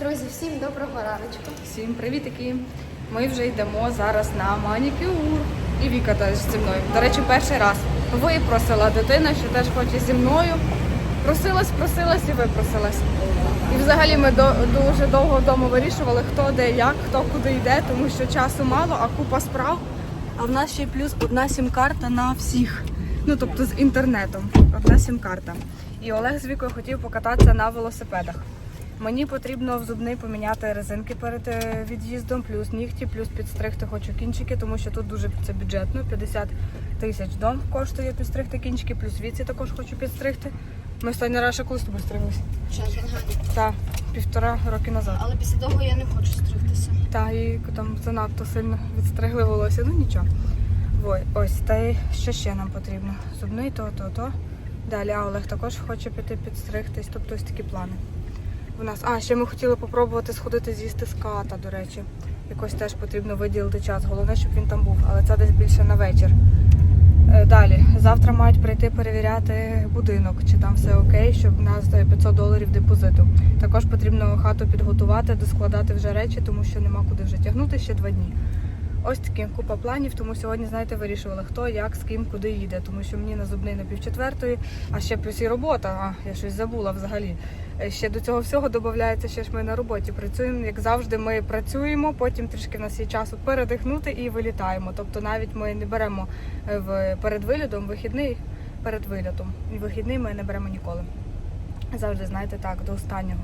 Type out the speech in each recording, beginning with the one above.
Друзі, всім доброго раночку. Всім привітики! Ми вже йдемо зараз на манікюр. І Віка теж зі мною. До речі, перший раз випросила дитина, що теж хоче зі мною. Просилась, просилась і випросилась. І взагалі ми дуже довго вдома вирішували, хто де як, хто куди йде, тому що часу мало, а купа справ. А в нас ще й плюс одна сім-карта на всіх. Ну тобто з інтернетом. Одна сім-карта. І Олег з Вікою хотів покататися на велосипедах. Мені потрібно в зубний поміняти резинки перед е, від'їздом, плюс нігті, плюс підстригти хочу кінчики, тому що тут дуже це бюджетно. 50 тисяч дом коштує підстригти кінчики, плюс віці також хочу підстригти. Ми останній раз ще коли з тобою стриглися. Так, півтора роки назад. Але після того я не хочу стригтися. Та і там занадто сильно відстригли волосся. Ну нічого. Ой, ось, та й що ще нам потрібно? Зубний, то, то, то. Далі а Олег також хоче піти підстригтись, тобто ось такі плани. У нас, а ще ми хотіли попробувати сходити з'їсти ската, до речі. Якось теж потрібно виділити час. Головне, щоб він там був, але це десь більше на вечір. Е, Далі, завтра мають прийти перевіряти будинок, чи там все окей, щоб у нас е, 500 доларів депозиту. Також потрібно хату підготувати, доскладати вже речі, тому що нема куди вже тягнути ще два дні. Ось такі купа планів, тому сьогодні, знаєте, вирішували, хто, як, з ким, куди їде. Тому що мені на зубний на півчетвертої, а ще плюс і робота. А я щось забула взагалі. Е, Ще до цього всього додається, ще ж ми на роботі працюємо. Як завжди, ми працюємо, потім трішки в нас є часу передихнути і вилітаємо. Тобто навіть ми не беремо е, в перед вилітом вихідний перед вилітом. І вихідний ми не беремо ніколи. Завжди, знаєте, так, до останнього.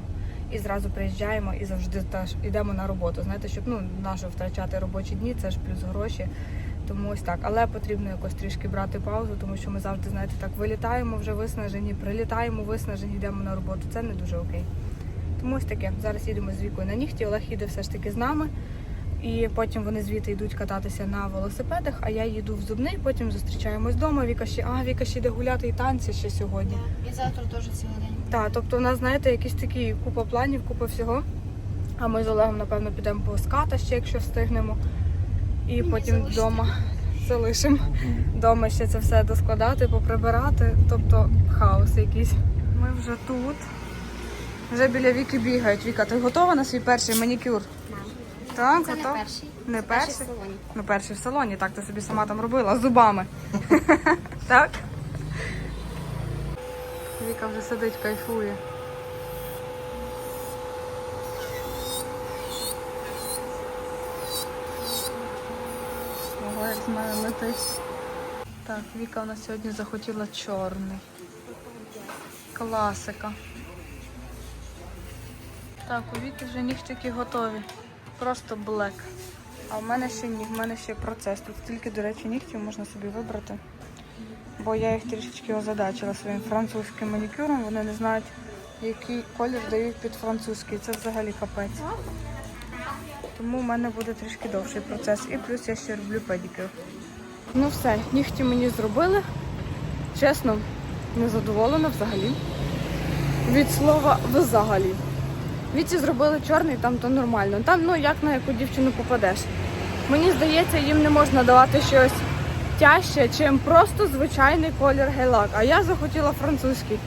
І зразу приїжджаємо і завжди теж йдемо на роботу. Знаєте, щоб ну нащо втрачати робочі дні, це ж плюс гроші. Тому ось так. Але потрібно якось трішки брати паузу, тому що ми завжди, знаєте, так вилітаємо вже виснажені, прилітаємо виснажені, йдемо на роботу. Це не дуже окей. Тому ось таке. Зараз їдемо з вікою на нігті. Олег їде все ж таки з нами. І потім вони звідти йдуть кататися на велосипедах, а я їду в зубний, потім зустрічаємось вдома. Віка ще, а Віка ще йде гуляти і танці ще сьогодні. І завтра теж день. Так, тобто у нас, знаєте, якісь такі купа планів, купа всього. А ми з Олегом, напевно, підемо по ската ще, якщо встигнемо. І потім вдома залишимо. Вдома ще це все доскладати, поприбирати. Тобто хаос якийсь. Ми вже тут. Вже біля Віки бігають. Віка, ти готова на свій перший манікюр? Так, Це не перший. Не Це перший? в салоні. Ну, перший в салоні, так ти собі сама там робила з зубами. так? Віка вже сидить, кайфує. Ого, як з мене летить. Так, Віка у нас сьогодні захотіла чорний. Класика. Так, у Віки вже нігтики готові. Просто блек. А в мене ще ні, в мене ще процес. Тут стільки, до речі, нігтів можна собі вибрати. Бо я їх трішечки озадачила своїм французьким манікюром. Вони не знають, який колір дають під французький. Це взагалі капець. Тому в мене буде трішки довший процес. І плюс я ще роблю педикюр. Ну все, нігті мені зробили. Чесно, не задоволена взагалі. Від слова взагалі. Віці зробили чорний, там то нормально. Там ну як на яку дівчину попадеш. Мені здається, їм не можна давати щось тяжче, чим просто звичайний колір гелак. А я захотіла французький.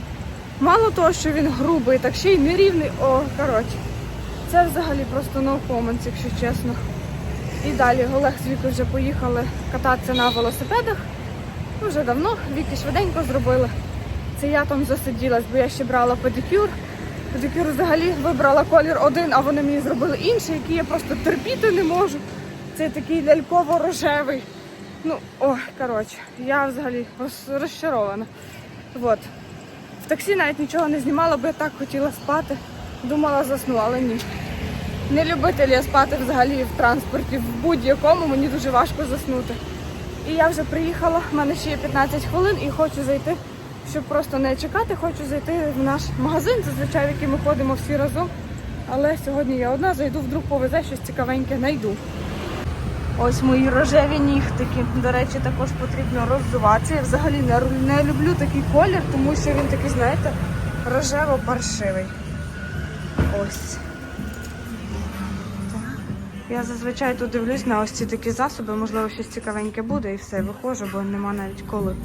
Мало того, що він грубий, так ще й нерівний. О, коротше. Це взагалі просто no comments, якщо чесно. І далі Олег з Вікою вже поїхали кататися на велосипедах. Вже давно, Віки швиденько зробили. Це я там засиділась, бо я ще брала педикюр. Педикюр взагалі вибрала колір один, а вони мені зробили інший, який я просто терпіти не можу. Це такий ляльково-рожевий. Ну, ой, коротше, я взагалі розчарована. От. В таксі навіть нічого не знімала, бо я так хотіла спати. Думала, засну, але ні. Не любитель я спати взагалі в транспорті, в будь-якому мені дуже важко заснути. І я вже приїхала, в мене ще є 15 хвилин і хочу зайти, щоб просто не чекати, хочу зайти в наш магазин, зазвичай в який ми ходимо всі разом. Але сьогодні я одна зайду, вдруг повезе щось цікавеньке, знайду. Ось мої рожеві нігтики. До речі, також потрібно роззуватися. Я взагалі не, не люблю такий колір, тому що він такий, знаєте, рожево-паршивий. Ось. Я зазвичай тут дивлюсь на ось ці такі засоби, можливо, щось цікавеньке буде і все, виходжу, бо нема навіть коли.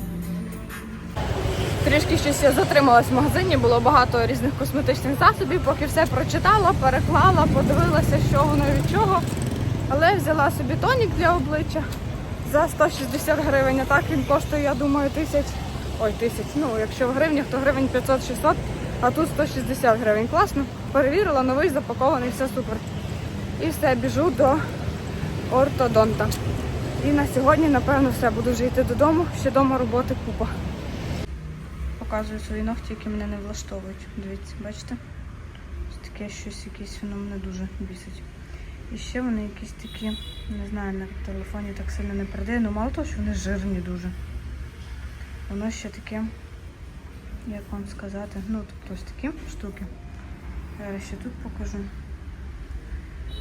Трішки щось я затрималась в магазині, було багато різних косметичних засобів, поки все прочитала, переклала, подивилася, що воно від чого. Але взяла собі тонік для обличчя за 160 гривень. А так він коштує, я думаю, тисяч. Ой, тисяч. Ну, якщо в гривнях, то гривень 500-600, а тут 160 гривень. Класно. Перевірила, новий запакований, все супер. І все, біжу до ортодонта. І на сьогодні, напевно, все, буду вже йти додому. Ще вдома роботи купа. Показую свої ногті, які мене не влаштовують. Дивіться, бачите? Таке щось якесь воно мене дуже бісить. І ще вони якісь такі, не знаю, на телефоні так сильно не передає. Ну мало того, що вони жирні дуже. Воно ще таке, як вам сказати, ну тобто ось такі штуки. Зараз ще тут покажу.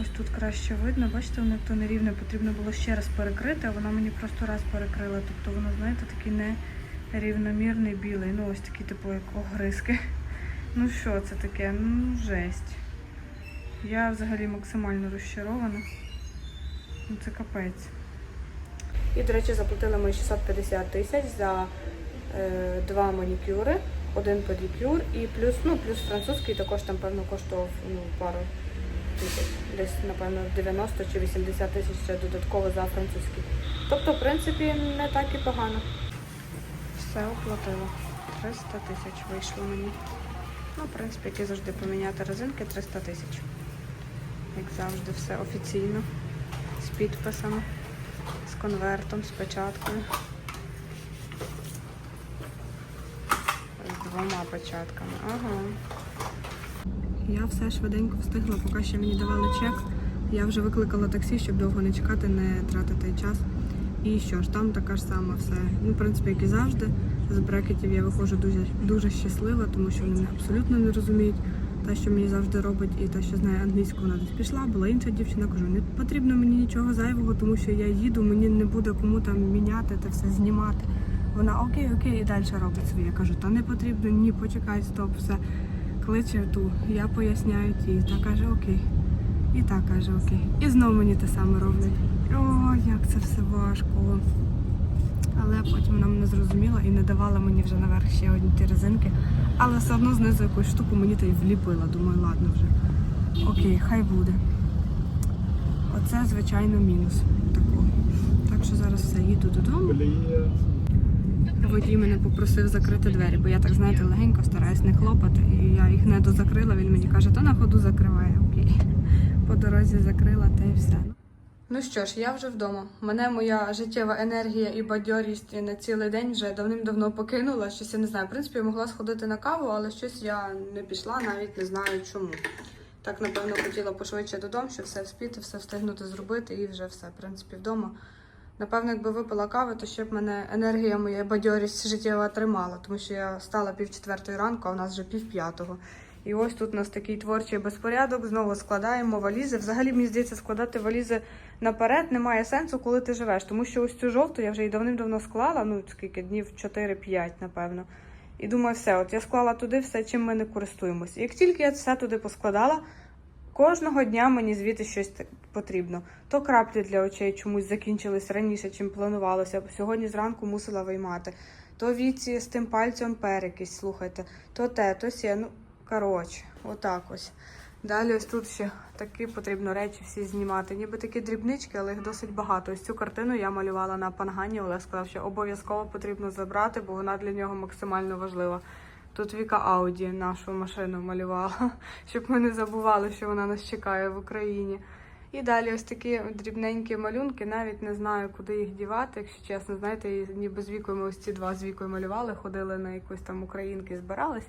Ось тут краще видно, бачите, воно то нерівне, потрібно було ще раз перекрити, а вона мені просто раз перекрила. Тобто воно, знаєте, такий нерівномірний білий. Ну ось такі, типу, як огризки. Ну що це таке? Ну, жесть. Я взагалі максимально розчарована. Ну це капець. І, до речі, заплатили ми 650 тисяч за е, два манікюри, один педикюр і плюс, ну, плюс французький також там, певно, коштував ну, пару тисяч. Десь, напевно, 90 чи 80 тисяч ще додатково за французький. Тобто, в принципі, не так і погано. Все оплатила. 300 тисяч вийшло мені. Ну, в принципі, як і завжди поміняти резинки 300 тисяч. Як завжди, все офіційно. З підписами, з конвертом, з печаткою. З двома печатками. Ага. Я все швиденько встигла, поки ще мені давали чек. Я вже викликала таксі, щоб довго не чекати, не тратити час. І що ж, там така ж сама все. Ну, в принципі, як і завжди, з брекетів я виходжу дуже, дуже щаслива, тому що вони абсолютно не розуміють. Та, що мені завжди робить, і та, що знає англійську, вона десь пішла. Була інша дівчина, кажу, не потрібно мені нічого зайвого, тому що я їду, мені не буде кому там міняти та все знімати. Вона окей, окей, і далі робить своє. Я кажу, та не потрібно, ні, почекай, стоп, все. Кличе ту. Я поясняю ті. Та каже, окей. І та каже, окей. І знову мені те саме роблять. О, як це все важко. Але потім вона мене зрозуміла і не давала мені вже наверх ще одні ті резинки. Але все одно знизу якусь штуку мені та й вліпила. Думаю, ладно вже. Окей, хай буде. Оце, звичайно, мінус такого. Так що зараз все, їду додому. Водій мене попросив закрити двері, бо я так, знаєте, легенько стараюсь не хлопати. І я їх не дозакрила. Він мені каже, то на ходу закриває. Окей. По дорозі закрила та й все. Ну що ж, я вже вдома. Мене моя життєва енергія і бадьорість на цілий день вже давним-давно покинула. Щось я не знаю. В принципі, я могла сходити на каву, але щось я не пішла, навіть не знаю чому. Так, напевно, хотіла пошвидше додому, щоб все вспіти, все встигнути зробити і вже все, в принципі, вдома. Напевно, якби випила кави, то ще б мене енергія моя бадьорість життєва тримала, тому що я стала пів четвертої ранку, а у нас вже пів п'ятого. І ось тут у нас такий творчий безпорядок. Знову складаємо валізи. Взагалі, мені здається, складати валізи наперед немає сенсу, коли ти живеш. Тому що ось цю жовту я вже її давним-давно склала, ну скільки днів 4-5, напевно. І думаю, все, от я склала туди все, чим ми не користуємося. Як тільки я все туди поскладала, кожного дня мені звідти щось потрібно. То краплі для очей чомусь закінчились раніше, чим планувалося. Сьогодні зранку мусила виймати. То віці з тим пальцем перекись, слухайте, то те, то сє. Ну, коротше, отак ось. Далі ось тут ще такі потрібно речі всі знімати. Ніби такі дрібнички, але їх досить багато. Ось цю картину я малювала на пангані. Олег сказав, що обов'язково потрібно забрати, бо вона для нього максимально важлива. Тут Віка Ауді нашу машину малювала, щоб ми не забували, що вона нас чекає в Україні. І далі ось такі дрібненькі малюнки, навіть не знаю, куди їх дівати, якщо чесно. Знаєте, ніби з вікою ми ось ці два з вікою малювали, ходили на якусь там українки, збирались.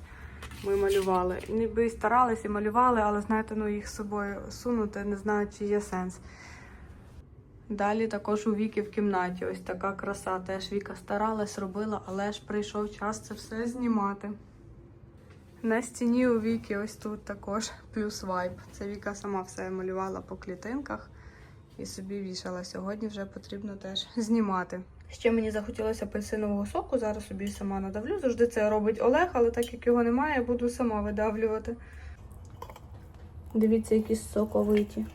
Ми малювали. Ніби і старались, і малювали, але знаєте, ну їх з собою сунути, не знаю, чи є сенс. Далі також у Віки в кімнаті. Ось така краса. Теж Віка старалась, робила, але ж прийшов час це все знімати. На стіні у Віки ось тут також плюс вайб. Це Віка сама все малювала по клітинках і собі вішала. Сьогодні вже потрібно теж знімати. Ще мені захотілося апельсинового соку, зараз собі сама надавлю. Завжди це робить Олег, але так як його немає, буду сама видавлювати. Дивіться, які соковиті.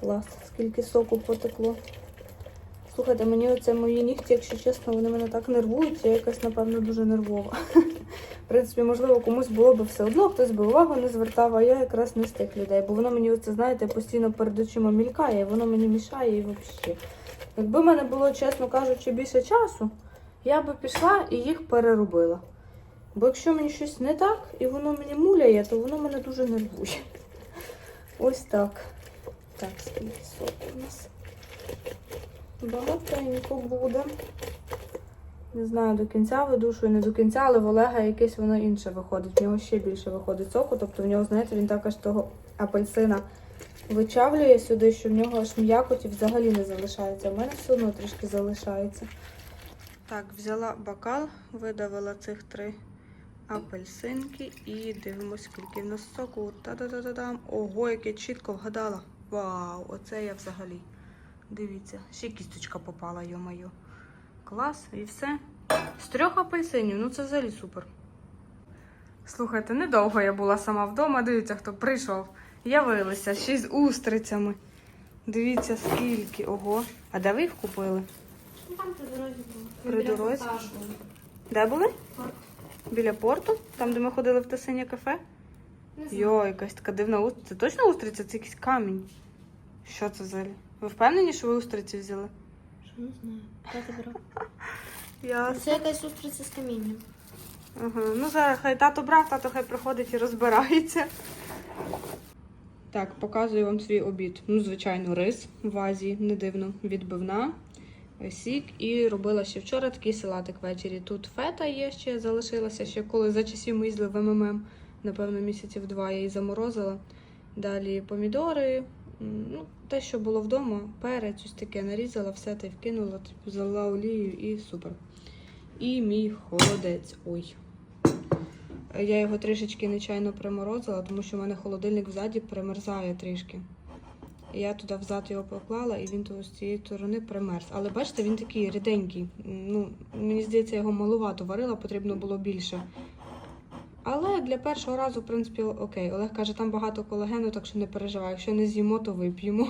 Клас, скільки соку потекло. Слухайте, мені оце мої нігті, якщо чесно, вони мене так нервують, я якась, напевно, дуже нервова. В принципі, можливо, комусь було б все одно, хтось би увагу не звертав, а я якраз не з тих людей, бо воно мені, оце, знаєте, постійно перед очима мількає, і воно мені мішає і взагалі. Якби в мене було, чесно кажучи, більше часу, я би пішла і їх переробила. Бо якщо мені щось не так і воно мені муляє, то воно мене дуже нервує. Ось так. Так, скільки соку у нас? Багатенько буде. Не знаю, до кінця видушую, не до кінця, але в Олега якесь воно інше виходить. В нього ще більше виходить соку. Тобто в нього, знаєте, він так аж того апельсина вичавлює сюди, що в нього аж м'якоті взагалі не залишається. У мене все одно трішки залишається. Так, взяла бокал, видавила цих три апельсинки і дивимось, скільки в нас соку. Та-да-да-да-дам. Ого, як я чітко вгадала. Вау, оце я взагалі. Дивіться, ще кісточка попала, йо-моє. Клас, і все. З трьох апельсинів, ну це взагалі супер. Слухайте, недовго я була сама вдома. Дивіться, хто прийшов. Явилися ще й з устрицями. Дивіться, скільки. Ого. А де ви їх купили? Ну, там при дорозі було. При Біля дорозі? Де були? Порт. Біля порту? Там, де ми ходили в те синє кафе? Не знаю. Йо, якась така дивна устриця. Це точно устриця? Це якийсь камінь. Що це взагалі? Ви впевнені, що ви устриці взяли? Що не знаю. Брав. Я. Це якась устриця з камінням. Ага. Ну зараз хай тато брав, тато хай приходить і розбирається. Так, показую вам свій обід. Ну, звичайно, рис в вазі, не дивно, відбивна, е, сік. І робила ще вчора такий салатик ввечері. Тут фета є ще, залишилася ще коли за часів ми їздили в МММ, напевно, місяців два я її заморозила. Далі помідори, ну, те, що було вдома, перець, ось таке нарізала, все й вкинула, залила олією і супер. І мій холодець. Ой. Я його трішечки нечайно приморозила, тому що в мене холодильник взаді примерзає трішки. Я туди взад його поклала, і він з цієї сторони примерз. Але бачите, він такий ріденький. Ну, мені здається, його малувато варила, потрібно було більше. Але для першого разу, в принципі, окей. Олег каже, там багато колагену, так що не переживай. Якщо не з'їмо, то вип'ємо.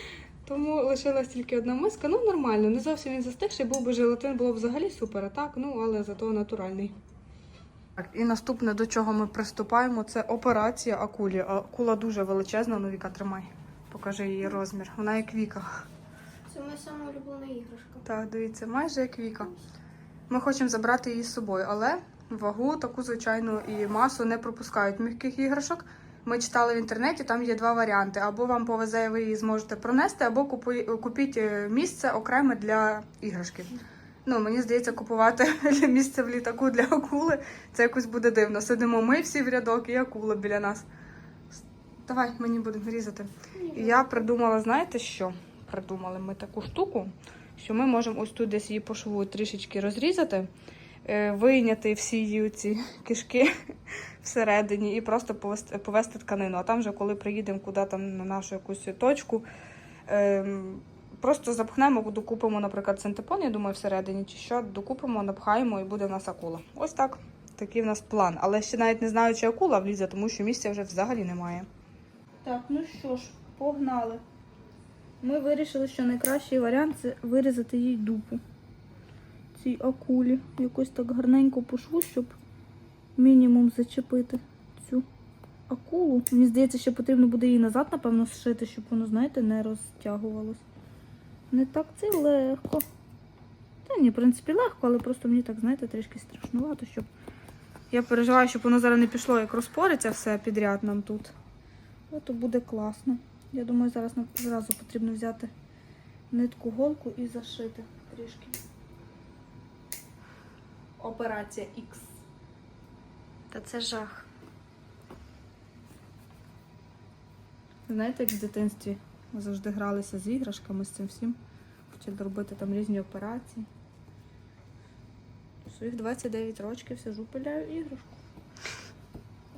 Тому лишилась тільки одна миска. Ну, нормально, не зовсім він застигший, був би желатин, було б взагалі супер, а так, ну, але зато натуральний. Так, і наступне, до чого ми приступаємо, це операція акулі. Акула дуже величезна, ну Віка, тримай. Покажи її розмір. Вона як Віка. Це моя сама улюблена іграшка. Так, дивіться, майже як Віка. Ми хочемо забрати її з собою, але вагу таку звичайну і масу не пропускають м'яких іграшок. Ми читали в інтернеті, там є два варіанти: або вам повезе, ви її зможете пронести, або купіть е, місце окреме для іграшки. Ну, мені здається, купувати місце в літаку для акули це якось буде дивно. Сидимо ми всі в рядок і акула біля нас. Давай, мені будемо різати. І я придумала, знаєте що? Придумали ми таку штуку, що ми можемо ось тут десь її по шву трішечки розрізати, е, вийняти всі її ці кишки всередині і просто повести, повести тканину. А там вже, коли приїдемо куди там на нашу якусь точку, ем, просто запхнемо, докупимо, наприклад, синтепон, я думаю, всередині, чи що, докупимо, напхаємо і буде в нас акула. Ось так. Такий в нас план. Але ще навіть не знаю, чи акула влізе, тому що місця вже взагалі немає. Так, ну що ж, погнали. Ми вирішили, що найкращий варіант це вирізати їй дупу. Цій акулі. Якось так гарненько по шву, щоб мінімум зачепити цю акулу. Мені здається, що потрібно буде її назад, напевно, зшити, щоб воно, знаєте, не розтягувалось. Не так це легко. Та ні, в принципі, легко, але просто мені так, знаєте, трішки страшнувато, щоб. Я переживаю, щоб воно зараз не пішло, як розпориться все підряд нам тут. От то буде класно. Я думаю, зараз нам зразу потрібно взяти нитку голку і зашити трішки. Операція X. Та це жах. Знаєте, як в дитинстві ми завжди гралися з іграшками, з цим всім. Хотіли робити там різні операції. У своїх 29 років сижу, пиляю іграшку.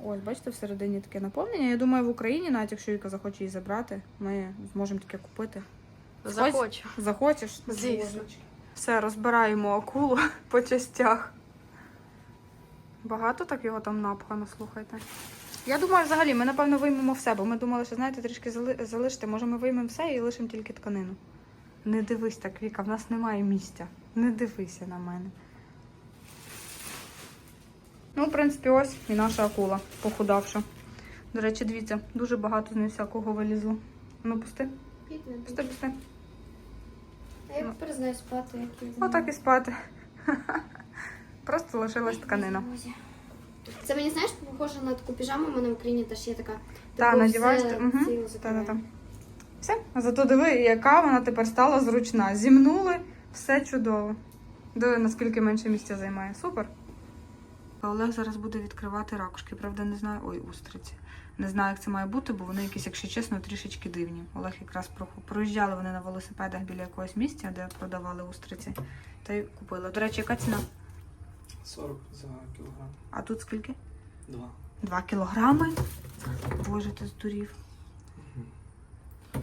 Ось, бачите, всередині таке наповнення. Я думаю, в Україні, навіть якщо Віка захоче її забрати, ми зможемо таке купити. Захочу. Захочеш? Звісно. Все, розбираємо акулу по частях. Багато так його там напхано, слухайте. Я думаю, взагалі, ми, напевно, виймемо все, бо ми думали, що, знаєте, трішки зали- залишити. Може, ми виймемо все і лишимо тільки тканину. Не дивись так, Віка, в нас немає місця. Не дивися на мене. Ну, в принципі, ось і наша акула, похудавша. До речі, дивіться, дуже багато з неї всякого вилізло. Ну, пусти, пусти, пусти. А я тепер знаю спати, як. Отак і спати. Просто лишилась тканина. Це мені знаєш, похоже на таку піжаму, у мене в Україні теж є така. Та, таку надіваєш. все Угу. Та-та-та. Все. Зато диви, яка вона тепер стала зручна. Зімнули, все чудово. Диви, наскільки менше місця займає. Супер. Олег зараз буде відкривати ракушки. Правда, не знаю. Ой, устриці. Не знаю, як це має бути, бо вони якісь, якщо чесно, трішечки дивні. Олег якраз проїжджали вони на велосипедах біля якогось місця, де продавали устриці. Та й купила. До речі, яка ціна? 40 за кілограм. А тут скільки? Два. Два кілограми. Боже, ти здурів.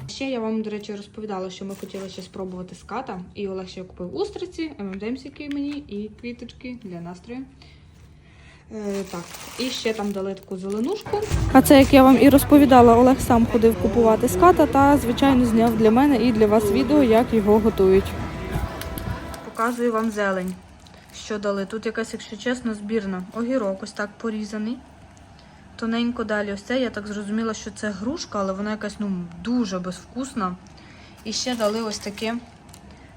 Ще я вам, до речі, розповідала, що ми хотіли ще спробувати ската. І Олег ще купив устриці, ММДМсики мені і квіточки для настрою. Е, так, і ще там дали таку зеленушку. А це, як я вам і розповідала, Олег сам ходив купувати ската та, звичайно, зняв для мене і для вас відео, як його готують. Показую вам зелень. Що дали? Тут якась, якщо чесно, збірна. Огірок ось так порізаний. Тоненько далі. Ось це я так зрозуміла, що це грушка, але вона якась ну, дуже безвкусна. І ще дали ось таке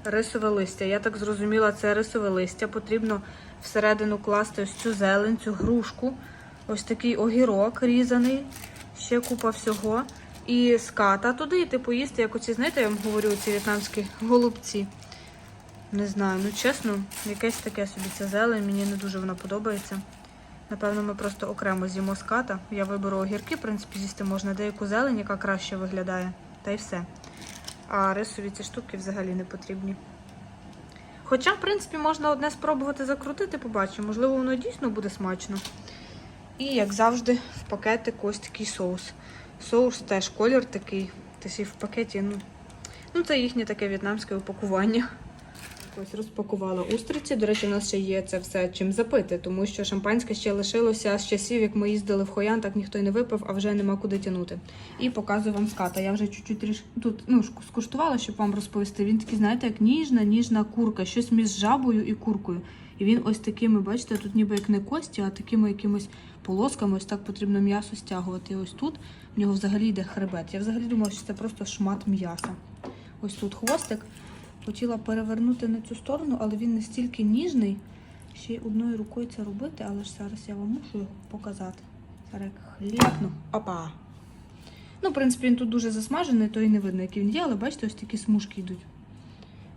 рисове листя. Я так зрозуміла, це рисове листя. Потрібно всередину класти ось цю зелень, цю грушку. Ось такий огірок різаний, ще купа всього. І ската туди, і типу їсти, як оці, знаєте, я вам говорю, ці в'єтнамські голубці. Не знаю, ну чесно, якесь таке собі це зелень, мені не дуже вона подобається. Напевно, ми просто окремо з'їмо ската. Я виберу огірки, в принципі, з'їсти можна деяку зелень, яка краще виглядає. Та й все. А рисові ці штуки взагалі не потрібні. Хоча, в принципі, можна одне спробувати закрутити, побачимо. Можливо, воно дійсно буде смачно. І, як завжди, в пакетик ось такий соус. Соус теж колір такий. Тобто і в пакеті, ну, ну це їхнє таке в'єтнамське упакування. Ось розпакувала устриці. До речі, у нас ще є це все чим запити, тому що шампанське ще лишилося з часів, як ми їздили в Хоян, так ніхто й не випив, а вже нема куди тягнути. І показую вам ската. Я вже чуть-чуть трішки тут ну, скуштувала, щоб вам розповісти. Він такий, знаєте, як ніжна, ніжна курка, щось між жабою і куркою. І він ось такими, бачите, тут ніби як не кості, а такими якимось полосками. Ось так потрібно м'ясо стягувати. І ось тут в нього взагалі йде хребет. Я взагалі думала, що це просто шмат м'яса. Ось тут хвостик. Хотіла перевернути на цю сторону, але він настільки ніжний. Ще й одною рукою це робити, але ж зараз я вам мушу його показати. Зараз хлібну. Опа! Ну, в принципі, він тут дуже засмажений, то і не видно, який він є, але бачите, ось такі смужки йдуть.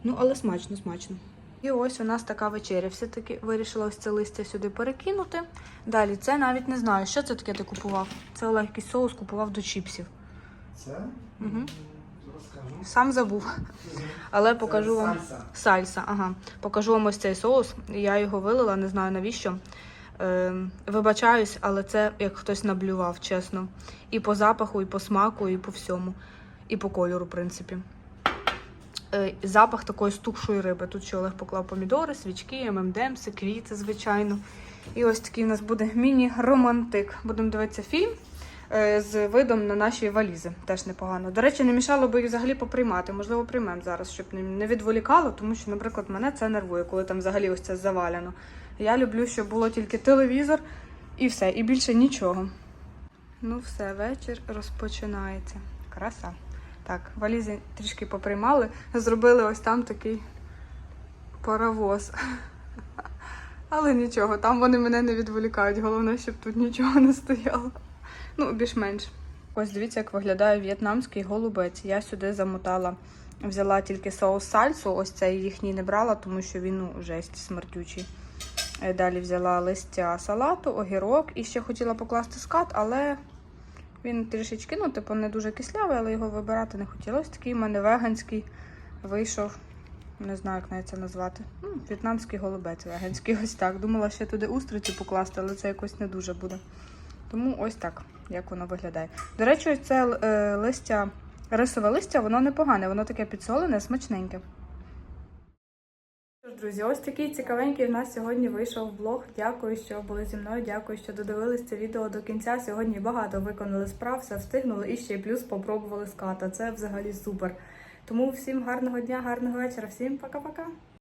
Ну, але смачно, смачно. І ось у нас така вечеря. Все-таки вирішила ось це листя сюди перекинути. Далі, це навіть не знаю, що це таке ти купував. Це Олег якийсь соус купував до чіпсів. Це? Мгм. Сам забув. Але покажу вам. сальса. Ага. Покажу вам ось цей соус. Я його вилила, не знаю навіщо. Е, вибачаюсь, але це як хтось наблював, чесно. І по запаху, і по смаку, і по всьому. І по кольору, в принципі. Е, запах такої стукшої риби. Тут ще Олег поклав помідори, свічки, ММДМси, квіти, звичайно. І ось такий у нас буде міні-романтик. Будемо дивитися фільм з видом на наші валізи. Теж непогано. До речі, не мішало би їх взагалі поприймати. Можливо, приймемо зараз, щоб не- відволікало, тому що, наприклад, мене це нервує, коли там взагалі ось це завалено. Я люблю, щоб було тільки телевізор і все, і більше нічого. Ну, все, вечір розпочинається. Краса. Так, валізи трішки поприймали, зробили ось там такий паровоз. Але нічого, там вони мене не відволікають. Головне, щоб тут нічого не стояло. Ну, більш-менш. Ось дивіться, як виглядає в'єтнамський голубець. Я сюди замотала, взяла тільки соус сальсу, ось цей їхній не брала, тому що він ну, жесть смердючий. Е, Далі взяла листя салату, огірок і ще хотіла покласти скат, але він трішечки, ну, типу, не дуже кислявий, але його вибирати не хотіла. Ось такий в мене веганський вийшов. Не знаю, як навіть це назвати. Ну, в'єтнамський голубець веганський. Ось так. Думала ще туди устриці покласти, але це якось не дуже буде. Тому ось так, як воно виглядає. До речі, це е, листя, рисове листя, воно непогане, воно таке підсолене, смачненьке. Друзі, ось такий цікавенький в нас сьогодні вийшов блог. Дякую, що були зі мною. Дякую, що додивились це відео до кінця. Сьогодні багато виконали справ, все встигнули і ще й плюс попробували ската. Це взагалі супер. Тому всім гарного дня, гарного вечора, всім пока-пока.